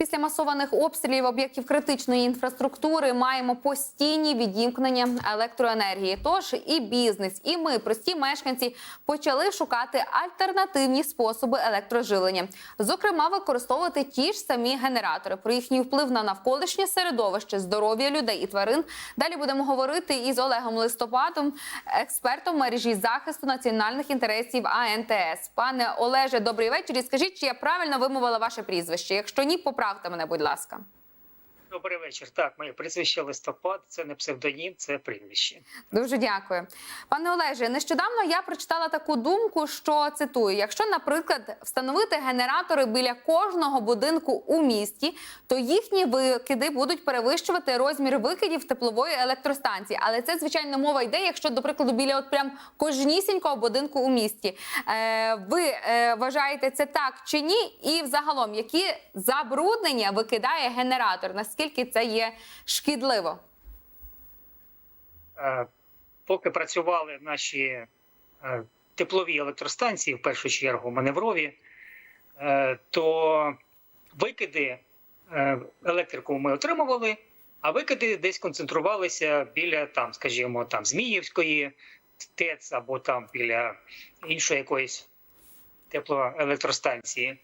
Після масованих обстрілів об'єктів критичної інфраструктури маємо постійні відімкнення електроенергії. Тож і бізнес, і ми, прості мешканці, почали шукати альтернативні способи електроживлення, зокрема, використовувати ті ж самі генератори. Про їхній вплив на навколишнє середовище, здоров'я людей і тварин. Далі будемо говорити із Олегом Листопадом, експертом мережі захисту національних інтересів АНТС. Пане Олеже, добрий вечір. І скажіть, чи я правильно вимовила ваше прізвище? Якщо ні, поправте мене, будь ласка. Добрий вечір. Так, моє прізвище листопад. Це не псевдонім, це прізвище. Дуже дякую, пане Олеже. Нещодавно я прочитала таку думку, що цитую: якщо, наприклад, встановити генератори біля кожного будинку у місті, то їхні викиди будуть перевищувати розмір викидів теплової електростанції. Але це звичайно мова йде, якщо, до прикладу, біля от прям кожнісінького будинку у місті. Е, ви е, вважаєте це так чи ні? І взагалом, які забруднення викидає генератор? Наскільки це є шкідливо? Е, Поки працювали наші е, теплові електростанції, в першу чергу маневрові, е, то викиди електрику ми отримували, а викиди десь концентрувалися біля там, скажімо, там Зміївської ТЕЦ або там біля іншої якоїсь теплоелектростанції.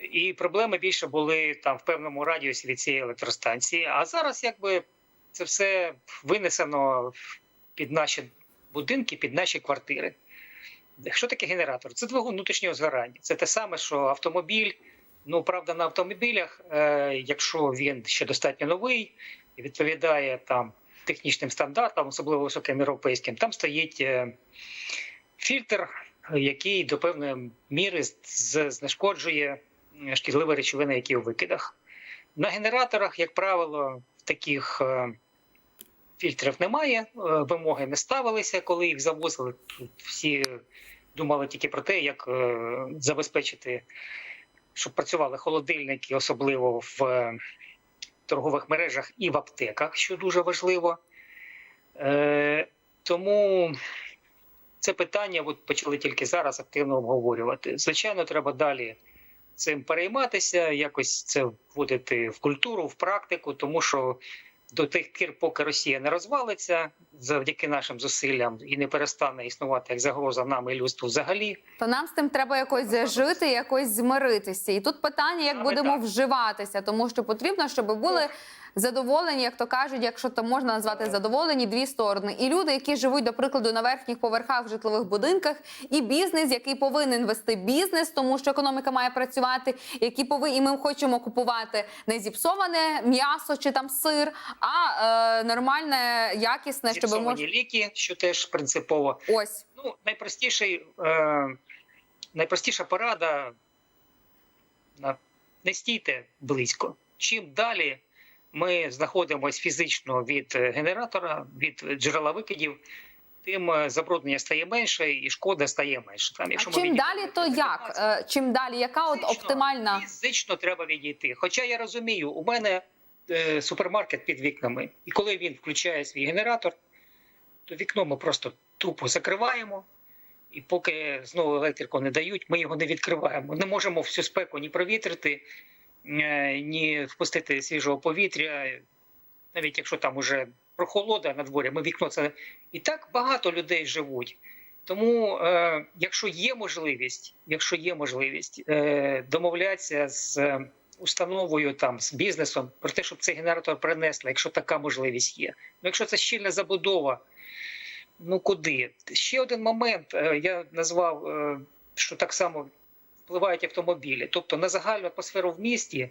І проблеми більше були там в певному радіусі від цієї електростанції. А зараз якби це все винесено під наші будинки, під наші квартири. Що таке генератор? Це двигун внутрішнього згорання. Це те саме, що автомобіль. Ну, правда, на автомобілях, е, якщо він ще достатньо новий і відповідає там технічним стандартам, особливо високим європейським, там стоїть е, фільтр, який до певної міри знешкоджує шкідливі речовини, які у викидах. На генераторах, як правило, таких е, фільтрів немає, е, вимоги не ставилися, коли їх завозили. Тут Всі думали тільки про те, як е, забезпечити, щоб працювали холодильники, особливо в торгових мережах і в аптеках, що дуже важливо. Тому це питання от почали тільки зараз активно обговорювати. Звичайно, треба далі цим перейматися, якось це вводити в культуру, в практику, тому що до тих пір, поки Росія не розвалиться завдяки нашим зусиллям і не перестане існувати як загроза нам і людству взагалі. То нам з тим треба якось жити, якось змиритися. І тут питання, як а будемо так. вживатися, тому що потрібно, щоб були задоволені, як то кажуть, якщо то можна назвати задоволені, дві сторони. І люди, які живуть, до прикладу, на верхніх поверхах в житлових будинках, і бізнес, який повинен вести бізнес, тому що економіка має працювати, які повинні, і ми хочемо купувати не зіпсоване м'ясо чи там сир, а е, нормальне, якісне, щоб можна ліки, що теж принципово. ось. Ну, найпростіший, е, найпростіша порада не стійте близько. Чим далі ми знаходимося фізично від е, генератора, від джерела викидів, тим е, забруднення стає менше і шкода стає менше. Там, А якщо ми чим відійдемо далі, то як? Е, Чим далі? Яка от оптимальна? Фізично треба відійти. Хоча я розумію, у мене е, супермаркет під вікнами, і коли він включає свій генератор, то вікно ми просто тупо закриваємо. І поки знову електрику не дають, ми його не відкриваємо. Не можемо всю спеку ні провітрити, ні впустити свіжого повітря. Навіть якщо там уже прохолода на дворі, ми вікно це і так багато людей живуть. Тому, е, якщо є можливість, якщо є можливість е, домовлятися з е, установою там з бізнесом про те, щоб цей генератор принесли, якщо така можливість є. Ну, якщо це щільна забудова, ну куди? Ще один момент е, я назвав, е, що так само впливають автомобілі. Тобто на загальну атмосферу в місті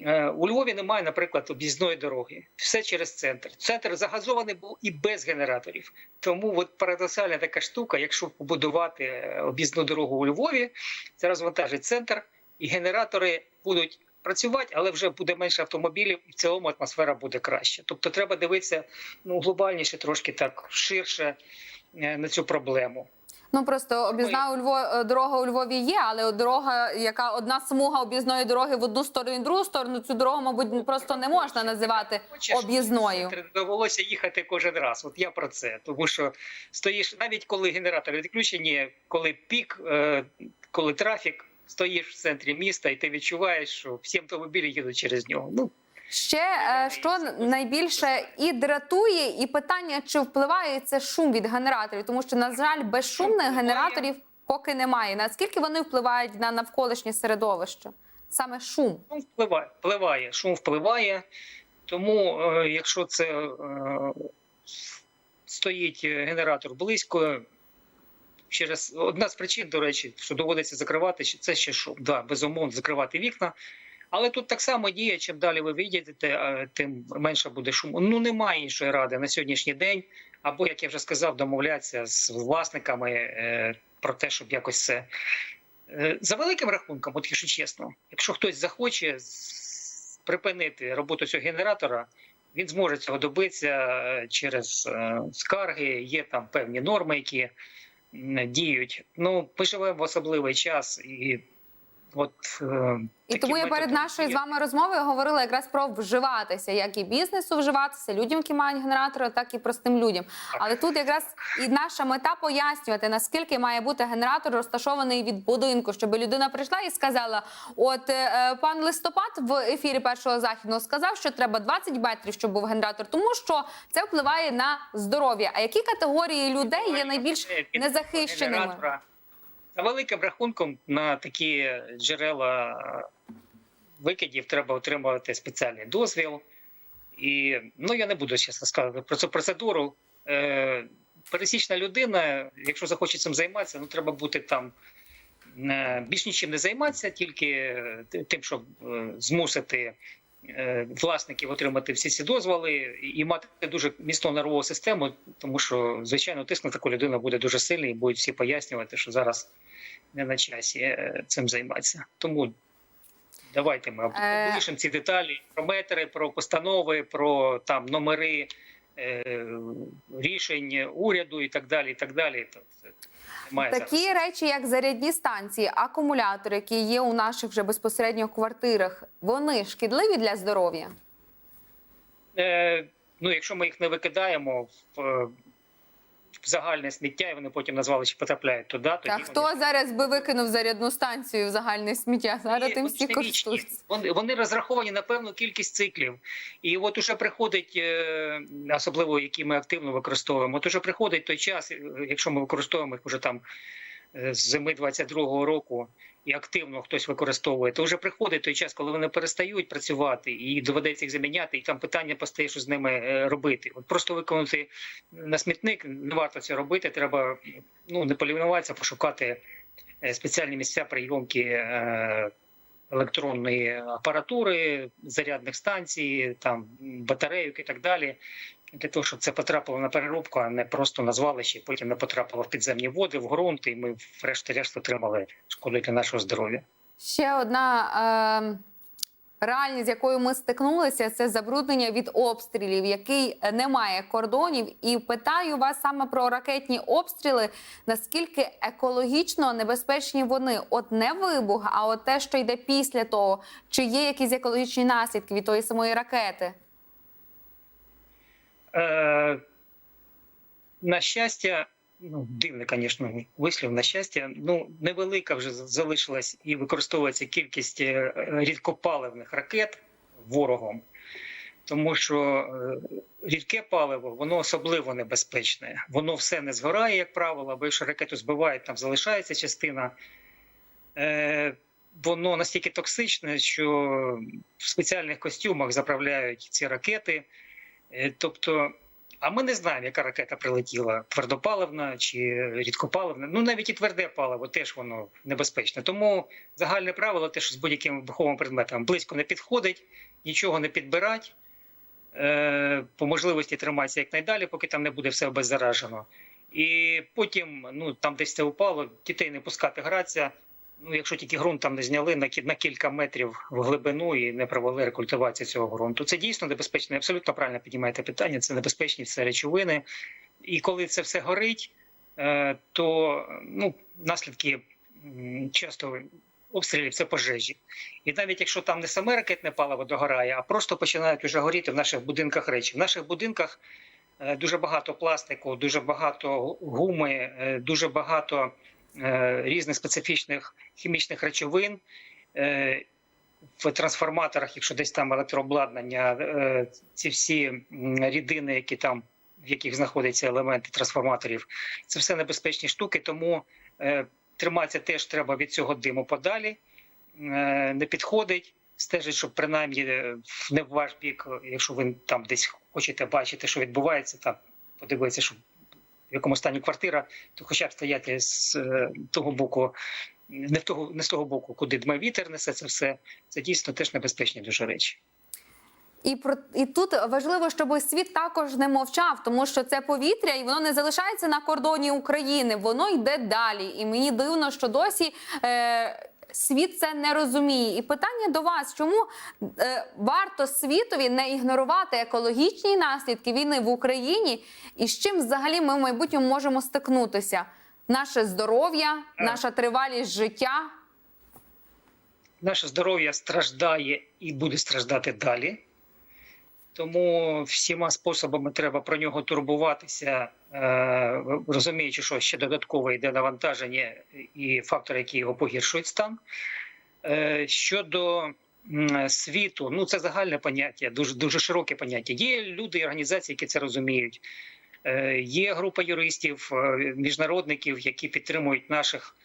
е, у Львові немає, наприклад, об'їзної дороги. Все через центр. Центр загазований був і без генераторів. Тому от парадоксальна така штука, якщо побудувати е, об'їзну дорогу у Львові, це розвантажить центр, і генератори будуть працювати, але вже буде менше автомобілів, і в цілому атмосфера буде краще. Тобто треба дивитися ну, глобальніше, трошки так ширше е, на цю проблему. Ну просто об'їзна у Львові дорога у Львові є, але дорога, яка одна смуга об'їзної дороги в одну сторону і в другу сторону, цю дорогу, мабуть, просто не можна називати об'їзною. довелося їхати кожен раз. От я про це, тому що стоїш навіть коли генератори відключені, коли пік, е, коли трафік, стоїш в центрі міста, і ти відчуваєш, що всі автомобілі їдуть через нього. Ну Ще е, що найбільше і дратує, і питання, чи впливає це шум від генераторів, тому що на жаль, безшумних впливає. генераторів поки немає. Наскільки вони впливають на навколишнє середовище? Саме шум. Шум впливає, впливає, шум впливає. Тому, е, якщо це е, стоїть генератор близько, через одна з причин, до речі, що доводиться закривати, це ще шум. Да, безумовно, закривати вікна. Але тут так само діє, чим далі ви відійдете, е, тим менше буде шуму. Ну немає іншої ради на сьогоднішній день. Або, як я вже сказав, домовлятися з власниками е, про те, щоб якось це Е, За великим рахунком, от якщо чесно, якщо хтось захоче припинити роботу цього генератора, він зможе цього добитися через скарги. Є там певні норми, які діють. Ну, ми живемо в особливий час, і от е, І тому я перед нашою з вами розмовою говорила якраз про вживатися, як і бізнесу вживатися, людям, які мають генератори, так і простим людям. Але тут якраз і наша мета пояснювати, наскільки має бути генератор розташований від будинку, щоб людина прийшла і сказала: от е, пан листопад в ефірі першого західного сказав, що треба 20 метрів, щоб був генератор, тому що це впливає на здоров'я. А які категорії людей є найбільш незахищеними? За великим рахунком на такі джерела е, викидів треба отримувати спеціальний дозвіл. І ну я не буду чесно сказати про цю процедуру. Е, пересічна людина, якщо захоче цим займатися, ну треба бути там е, більш нічим не займатися, тільки е, тим, щоб змусити власників отримати всі ці дозволи і мати дуже міцну нервову систему, тому що звичайно тиск на таку людину буде дуже сильний, і будуть всі пояснювати, що зараз не на часі е, цим займатися. Тому давайте ми облишимо ці деталі про метри, про постанови, про там номери е, рішень уряду і так далі. І так далі. Такі зараз. речі, як зарядні станції, акумулятори, які є у наших вже безпосередньо квартирах, вони шкідливі для здоров'я. Е, ну, якщо ми їх не викидаємо в, е, в загальне сміття, і вони потім назвали, що потрапляють туди, тоді Та вони хто зараз би викинув зарядну станцію в загальне сміття? Зараз і, тим вони всі користуються. Вони, вони розраховані на певну кількість циклів. І от уже приходить, е, особливо які ми активно використовуємо, от уже приходить той час, е, якщо ми використовуємо їх уже там з зими 22-го року, і активно хтось використовує, то вже приходить той час, коли вони перестають працювати, і доведеться їх заміняти, і там питання постає, що з ними е, робити. От просто виконати на смітник не варто це робити. Треба ну не полінуватися, пошукати е, спеціальні місця прийомки. Електронної апаратури, зарядних станцій, там батарейок і так далі, для того, щоб це потрапило на переробку, а не просто на звалище, потім не потрапило в підземні води, в ґрунт, і ми врешті-решт отримали шкоду для нашого здоров'я. Ще одна е, реальність, з якою ми стикнулися, це забруднення від обстрілів, який не має кордонів. І питаю вас саме про ракетні обстріли. Наскільки екологічно небезпечні вони? От не вибух, а от те, що йде після того, чи є якісь екологічні наслідки від тої самої ракети? Е, на щастя, ну дивний, звісно, вислів. На щастя, ну невелика вже залишилась і використовується кількість е, рідкопаливних ракет ворогом, тому що е, рідке паливо воно особливо небезпечне. Воно все не згорає, як правило, бо якщо ракету збивають, там залишається частина. Е, Воно настільки токсичне, що в спеціальних костюмах заправляють ці ракети. Е, Тобто, а ми не знаємо, яка ракета прилетіла: твердопаливна чи рідкопаливна. Ну навіть і тверде паливо теж воно небезпечне. Тому загальне правило, те, що з будь-яким вибуховим предметом близько не підходить, нічого не підбирать. Е, по можливості триматися якнайдалі, поки там не буде все обеззаражено. І потім, ну там десь це упало, дітей не пускати гратися. Ну, якщо тільки ґрунт там не зняли на на кілька метрів в глибину і не провели рекультивацію цього ґрунту, це дійсно небезпечно. Абсолютно правильно піднімаєте питання. Це небезпечні все речовини. І коли це все горить, е, то ну, наслідки часто обстрілів це пожежі. І навіть якщо там не саме ракетне паливо догорає, а просто починають уже горіти в наших будинках речі. В наших будинках е, дуже багато пластику, дуже багато гуми, е, дуже багато різних специфічних хімічних речовин. Е, в трансформаторах, якщо десь там електрообладнання, е, ці всі рідини, які там в яких знаходяться елементи трансформаторів, це все небезпечні штуки, тому е, триматися теж треба від цього диму подалі, е, не підходить. Стежить, щоб принаймні е, не в ваш бік, якщо ви там десь хочете бачити, що відбувається, там подивитися, що в якому стані квартира, то хоча б стояти з е, того боку, не того, не з того боку, куди дме вітер несе це все. Це дійсно теж небезпечні дуже речі. І про і тут важливо, щоб світ також не мовчав, тому що це повітря, і воно не залишається на кордоні України, воно йде далі. І мені дивно, що досі. Е, Світ це не розуміє, і питання до вас: чому е, варто світові не ігнорувати екологічні наслідки війни в Україні, і з чим взагалі ми в майбутньому можемо стикнутися? Наше здоров'я, наша тривалість життя. Наше здоров'я страждає і буде страждати далі. Тому всіма способами треба про нього турбуватися, е, розуміючи, що ще додатково йде навантаження і фактори, які його погіршують стан. Е, Щодо світу, ну це загальне поняття, дуже дуже широке поняття. Є люди і організації, які це розуміють. Е, Є група юристів, міжнародників, які підтримують наших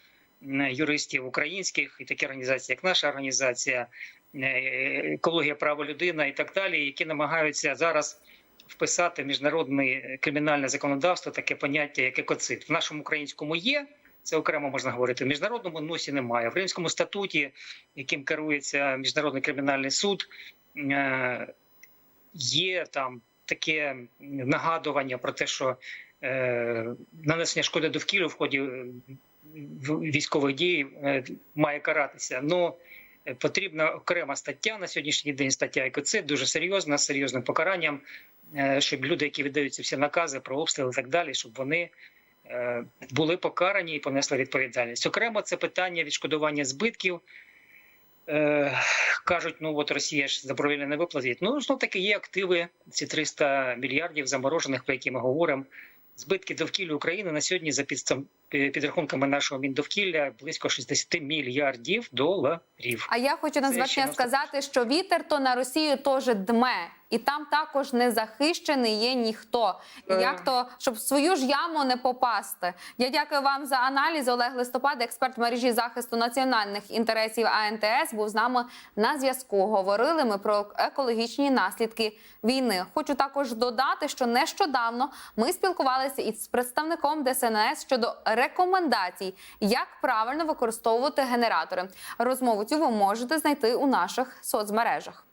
юристів українських, і такі організації, як наша організація, екологія права людина і так далі, які намагаються зараз вписати міжнародне кримінальне законодавство таке поняття, як екоцид. В нашому українському є. Це окремо можна говорити. В міжнародному носі немає. В Римському статуті, яким керується міжнародний кримінальний суд, е, є там таке нагадування про те, що е, нанесення шкоди довкіллю в ході е, військових дій е, має каратися. Е, потрібна окрема стаття на сьогоднішній день. Стаття екоцид дуже серйозна, з серйозним покаранням, е, щоб люди, які видаються всі накази про обстріли і так далі, щоб вони е, були покарані і понесли відповідальність. Окремо це питання відшкодування збитків. Е, кажуть, ну от Росія ж добровільно не виплатить. Ну знов таки є активи, ці 300 мільярдів заморожених, про які ми говоримо. Збитки довкілля України на сьогодні за підстав- підрахунками нашого міндовкілля близько 60 мільярдів доларів. А я хочу на Це звершення сказати, що вітер то на Росію теж дме, і там також не захищений є ніхто. І Е. як то, щоб в свою ж яму не попасти. Я дякую вам за аналіз. Олег Листопад, експерт мережі захисту національних інтересів АНТС, був з нами на зв'язку. Говорили ми про екологічні наслідки війни. Хочу також додати, що нещодавно ми спілкувалися із представником ДСНС щодо рекомендацій, як правильно використовувати генератори. Розмову цю ви можете знайти у наших соцмережах.